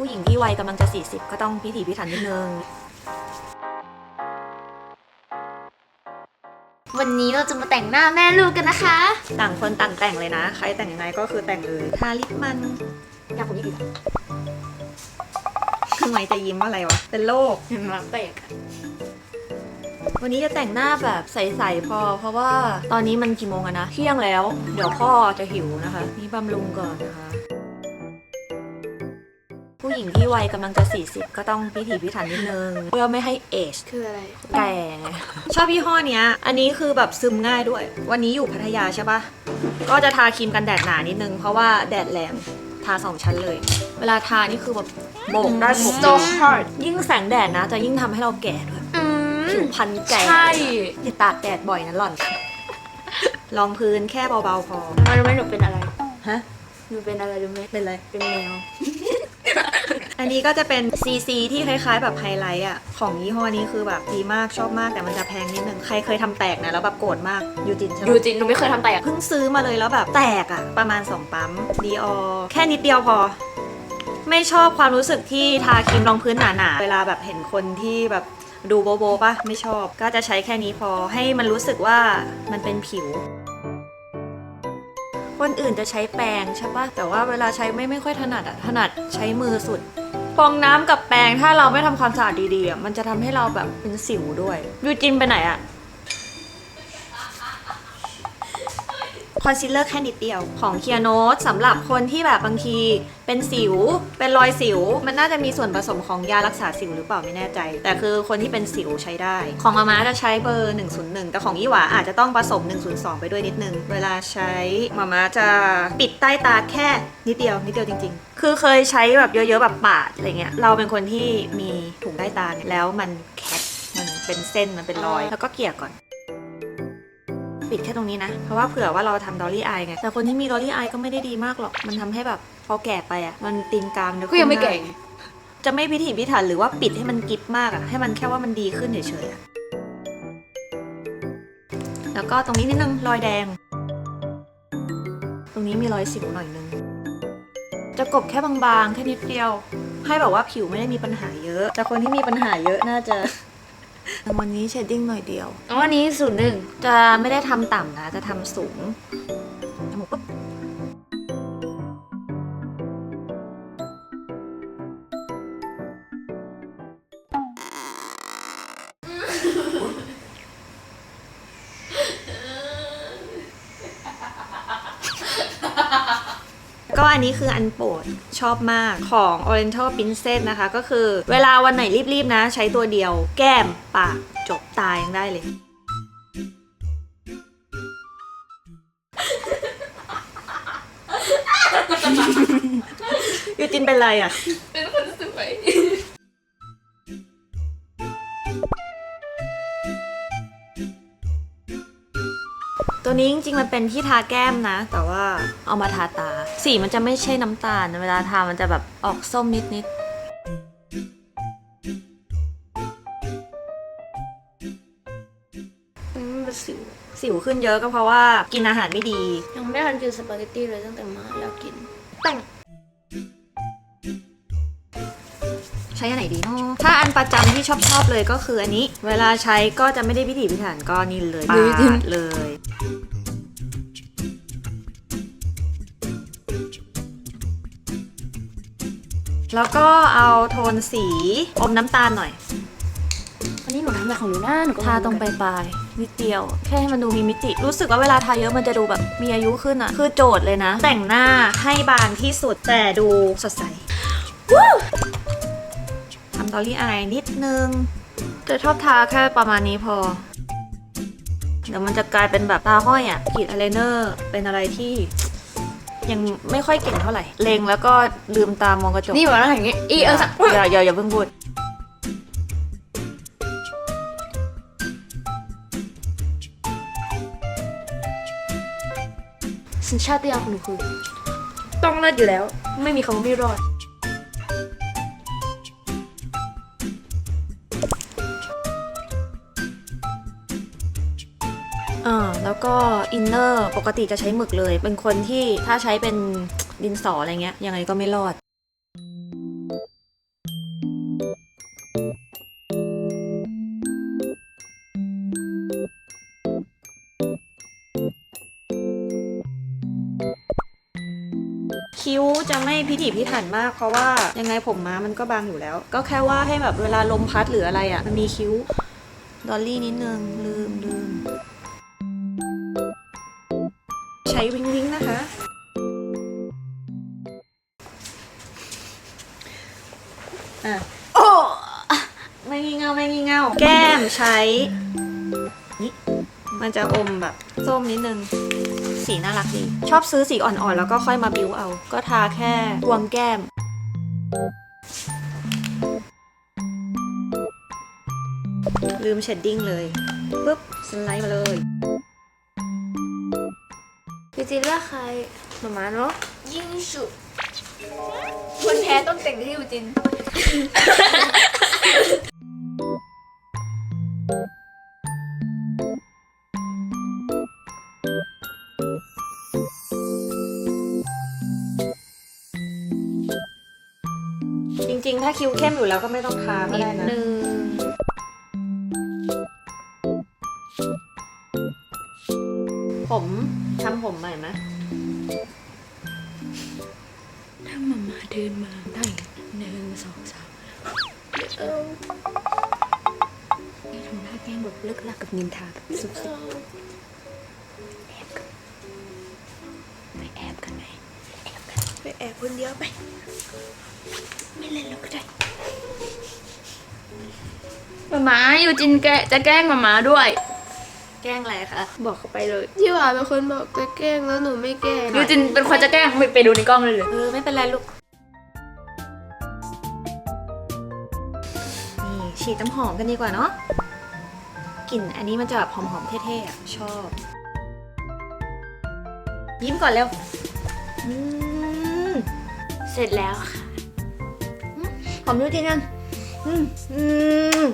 ผู้หญิงที่วัยกำลังจะ 40 ก็ต้องพิถีพิถันนิดนึง วันนี้เราจะมาแต่งหน้าแม่ลูกกันนะคะ ต่างคนต่างแต่งเลยนะ ใครแต่งยังไงก็คือแต่งเลยทาลิปมันอยากผมยี่ดีทำไมจะยิ้มอะไรวะ เป็นโรคเห็นไหมแปลกอะวันนี้จะแต่งหน้าแบบใสๆพอ เพราะว่าตอนนี้มันกี่โมงอะนะ เที่ยงแล้ว เดี๋ยวพ่อจะหิวนะคะ นี่บำรุงก่อนนะคะ ผู้หญิงที่วัยกำลังจะ 40 ก็ต้องพิถีพิถันนิดนึง เพื่อไม่ให้เอจคืออะไร แก่ไงชอบยี่ห้อเนี้ย อันนี้คือแบบซึมง่ายด้วย วันนี้อยู่พัทยาใช่ปะก็จะทาครีมกันแดดหนานิดนึง เพราะว่าแดดแรงทาสองชั้นเลย เวลาทานี่คือแบบโบกได้โบก so ดี hard ยิ่งแสงแดดนะ จะยิ่งทำให้เราแก่ด้วยอืมผิวพรรณแก่ใช่ อย่าตากแดดบ่อยนะหล่อนลองพื้นแค่เบาๆพอ มันรู้ไหมหนูเป็นอะไร ฮะ หนูเป็นอะไรรู้ไหมเป็นไร เป็นแมว อันนี้ก็จะเป็น CC ที่คล้ายๆ แบบไฮไลท์อะ ของยี่ห้อนี้คือแบบดีมากชอบมากแต่มันจะแพงนิดนึง ใครเคยทำแตกนะแล้วแบบโกรธมากยูจินใช่ไหมดูจริงหนูไม่เคยทำแตก เพิ่งซื้อมาเลยแล้วแบบแตกอะประมาณ 2 ปั๊มดีออแค่นิดเดียวพอ ไม่ชอบความรู้สึกที่ทาครีมรองพื้นหนาๆ เวลาแบบเห็นคนที่แบบดูโบโบปะไม่ชอบ ก็จะใช้แค่นี้พอให้มันรู้สึกว่ามันเป็นผิว คนอื่นจะใช้แปรงใช่ปะแต่ว่าเวลาใช้ไม่ไม่ค่อยถนัดอะถนัดใช้มือสุด ฟองน้ำกับแปรงถ้าเราไม่ทำความสะอาดดีๆอะมันจะทำให้เราแบบเป็นสิวด้วยยูจินไปไหนอะ คอนซีลเลอร์แค่นิดเดียวของเคียโนสสำหรับคนที่แบบบางทีเป็นสิว เป็นรอยสิว มันน่าจะมีส่วนผสมของยารักษาสิวหรือเปล่าไม่แน่ใจ แต่คือคนที่เป็นสิวใช้ได้ ของมาม่าจะใช้เบอร์ 101 แต่ของยี่หวาอาจจะต้องผสม 102 ไปด้วยนิดนึง เวลาใช้มาม่าจะปิดใต้ตาแค่นิดเดียวนิดเดียวจริง ๆ คือเคยใช้แบบเยอะๆแบบปาดอะไรเงี้ย เราเป็นคนที่มีถุงใต้ตาเนี่ยแล้วมันแคทมันเป็นเส้นมันเป็นรอย แล้วก็เกลี่ยก่อน ปิดแค่ตรงนี้นะ เพราะว่าเผื่อว่าเราทำดอลลี่อายไง แต่คนที่มีดอลลี่อายก็ไม่ได้ดีมากหรอก มันทำให้แบบพอแก่ไปอะ มันตีนกลางเดี๋วก็ยังไม่ขึ้นแก่ด้ไงจะไม่พิถีพิถันหรือว่าปิดให้มันกิฟมากอะ ให้มันแค่ว่ามันดีขึ้นเฉยๆอะแล้วก็ตรงนี้นิดนึงรอยแดง ตรงนี้มีรอยสิวหน่อยนึง จะกบแค่บางๆ แค่นิดเดียว ให้แบบว่าผิวไม่ได้มีปัญหาเยอะ แต่คนที่มีปัญหาเยอะน่าจะ วันนี้เชดดิ้งหน่อยเดียว อ๋ออันนี้ศูนย์หนึ่งจะไม่ได้ทำต่ำนะ จะทำสูงจมูกปุ๊บ ก็อันนี้คืออันโปรดชอบมากของ Oriental Princess นะคะ ก็คือเวลาวันไหนรีบๆนะ ใช้ตัวเดียว แก้มปากจบตายังได้เลย ยูจินเป็นไรอะ ตัวนี้จริงๆมันเป็นที่ทาแก้มนะ แต่ว่าเอามาทาตา สีมันจะไม่ใช่น้ำตาล เวลาทามันจะแบบออกส้มนิดอืมเป็นสิวๆสิวขึ้นเยอะก็เพราะว่ากินอาหารไม่ดี ยังไม่ทันกินสปาเกตตี้เลยตั้งแต่มาอยากกินแต่งใช้อันไหนดีเนาะถ้าอันประจำที่ชอบชอบๆเลยก็คืออันนี้ เวลาใช้ก็จะไม่ได้พิถีพิถันก็นี่เลยปาดเลย แล้วก็เอาโทนสีอมน้ำตาลหน่อย วันนี้หนูทำแบบของหนูหน้าหนูก็ทาตรงปลายๆนิดเดียว แค่ให้มันดูมีมิติ รู้สึกว่าเวลาทาเยอะมันจะดูแบบมีอายุขึ้นอะคือโจทย์เลยนะ แต่งหน้าให้บางที่สุดแต่ดูสดใสวู้ทำดอลลี่อายนิดนึงจะชอบทาแค่ประมาณนี้พอ เดี๋ยวมันจะกลายเป็นแบบตาห้อยอะกรีดอายไลเนอร์เป็นอะไรที่ ยังไม่ค่อยเก่งเท่าไหร่ เลงแล้วก็ลืมตามองกระจกนี่แบบว่าอย่างเงี้ยอีเออสักอย่าอย่าอย่าเพิ่งพูด สัญชาตญาณของหนูคือต้องรอดอยู่แล้ว ไม่มีคำว่าไม่รอด อ่าแล้วก็อินเนอร์ปกติจะใช้หมึกเลย เป็นคนที่ถ้าใช้เป็นดินสออะไรเงี้ย ยังไงก็ไม่รอดคิ้วจะไม่พิถีพิถันมากเพราะว่ายังไงผมม้ามันก็บางอยู่แล้ว ก็แค่ว่าให้แบบเวลาลมพัดหรืออะไรอะ่ะ มันมีคิ้ว ดอลลี่นิดนึง ลืมลืม ใช้วิงวิงนะคะ อะ โอ้ไม่งี่เงาไม่งี่เงา แก้มใช้นี่มันจะอมแบบส้มนิดนึง สีน่ารักดี ชอบซื้อสีอ่อนๆ แล้วก็ค่อยมาบิวเอา ก็ทาแค่รวงแก้มลืมเชดดิ้งเลยปุ๊บ สไลด์มาเลย พี่จินเลือกใครหมามาเนาะยิ่งสุดคนแพ้ต้องแต่งที่ยูจิน จริง ๆ ถ้าคิ้วเข้มอยู่แล้วก็ไม่ต้องทาก็นิได้ดนะ นึงผม ทำผมใหม่ไหมถ้ามามาเดินมาได้หนึ่งสองสามเออทำหน้าแกล้งแบบเลิกลักกับนินทาแบบสุดๆแอบกันไปแอบกันไหมแอบกันไปแอบคนเดียวไป ไม่เล่นแล้วก็ได้มามาอยู่จินแกจะแกล้งมามาด้วย แกล้งอะไรคะ บอกเขาไปเลยที่หวานเป็นคนบอกจะแกล้งแล้วหนูไม่แกล้งยูจินเป็นคนจะแกล้งไปไปดูในกล้องเลยเลยเออไม่เป็นไรลูก นี่ฉีดน้ำหอมกันดีกว่าเนาะ กลิ่นอันนี้มันจะแบบหอมๆเท่ๆอะชอบ ยิ้มก่อนเร็วอืมเสร็จแล้วค่ะ หอมดูจริงยังอืมอืม